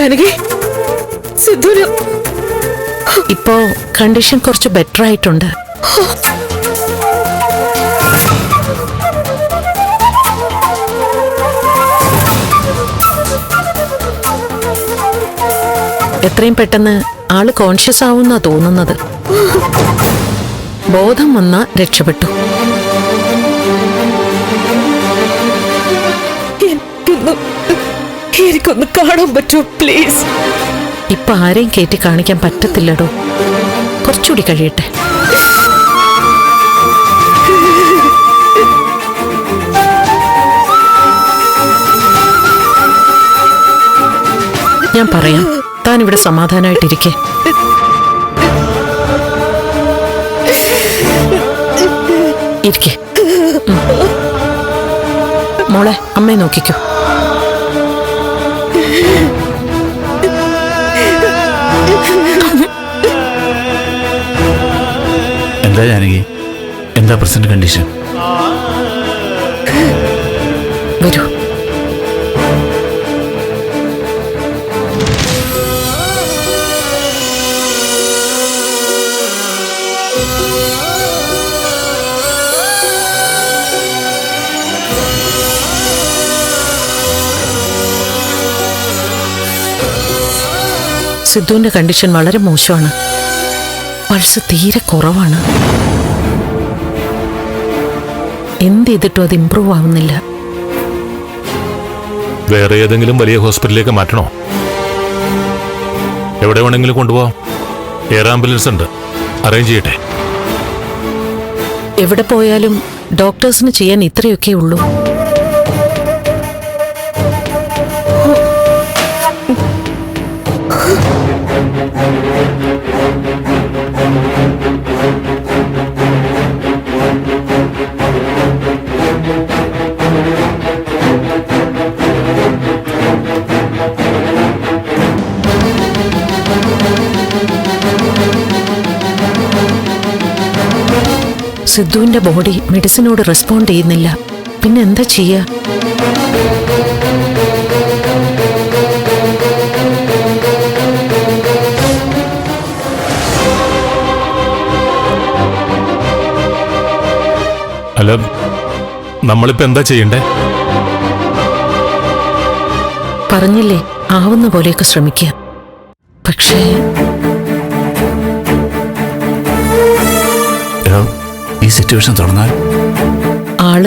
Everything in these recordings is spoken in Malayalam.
ജാനകി സിദ്ധുന് ഇപ്പോ കണ്ടീഷൻ കുറച്ച് ബെറ്റർ ആയിട്ടുണ്ട്. എത്രയും പെട്ടെന്ന് ആൾ കോൺഷ്യസ് ആവുന്ന തോന്നുന്നത്. ബോധം വന്ന രക്ഷപ്പെട്ടു. എനിക്കൊന്ന് കാണാൻ പറ്റുമോ പ്ലീസ് ഇപ്പൊ ആരെയും കയറ്റി കാണിക്കാൻ പറ്റത്തില്ലടോ. കുറച്ചുകൂടി കഴിയട്ടെ. ഞാൻ പറയാം താൻ ഇവിടെ സമാധാനമായിട്ടിരിക്കെ ഇരിക്കെ. മോളെ അമ്മയെ നോക്കിക്കോ. എന്താ ജാനകി? എന്താ പ്രസന്റ് കണ്ടീഷൻ? വരൂ. സിദ്ധുവിന്റെ കണ്ടീഷൻ വളരെ മോശമാണ്. പൾസ് തീരെ കുറവാണ്. എന്ത് ചെയ്തിട്ടും അത് ഇമ്പ്രൂവ് ആവുന്നില്ല. വേറെ ഏതെങ്കിലും വലിയ ഹോസ്പിറ്റലിലേക്ക് മാറ്റണോ? എവിടെ വേണമെങ്കിലും കൊണ്ടുപോവാം. എയർ ആംബുലൻസ് ഉണ്ട്. അറേഞ്ച് ചെയ്യട്ടെ. എവിടെ പോയാലും ഡോക്ടേഴ്സിന് ചെയ്യാൻ ഇത്രയൊക്കെ ഉള്ളൂ സിദ്ധുവിന്റെ ബോഡി മെഡിസിനോട് റെസ്പോണ്ട് ചെയ്യുന്നില്ല. പിന്നെ എന്താ ചെയ്യുക അല്ല നമ്മളിപ്പോ എന്താ ചെയ്യണ്ടേ? പറഞ്ഞില്ലേ ആവുന്ന പോലെയൊക്കെ ശ്രമിക്കുക. പക്ഷേ ഈ സിറ്റുവേഷൻ തുടർന്നാൽ ആൾ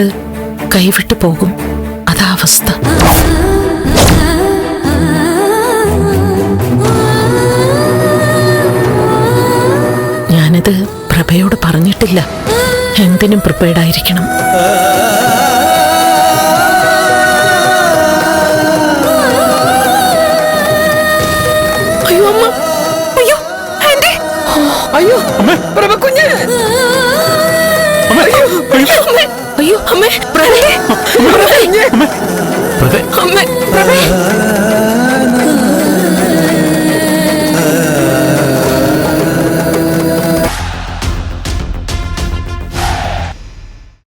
കൈവിട്ടു പോകും. അതാ അവസ്ഥ. ഞാനിത് പ്രഭയോട് പറഞ്ഞിട്ടില്ല. എന്തിനും പ്രിപ്പയർഡ് ആയിരിക്കണം. അയ്യോ അമ്മ. അയ്യോ അയ്യോ പ്രഭ കുഞ്ഞ് അയ്യോ അമ്മേ അയ്യോ അമ്മേ പ്രഭേ അമ്മേ പ്രഭേ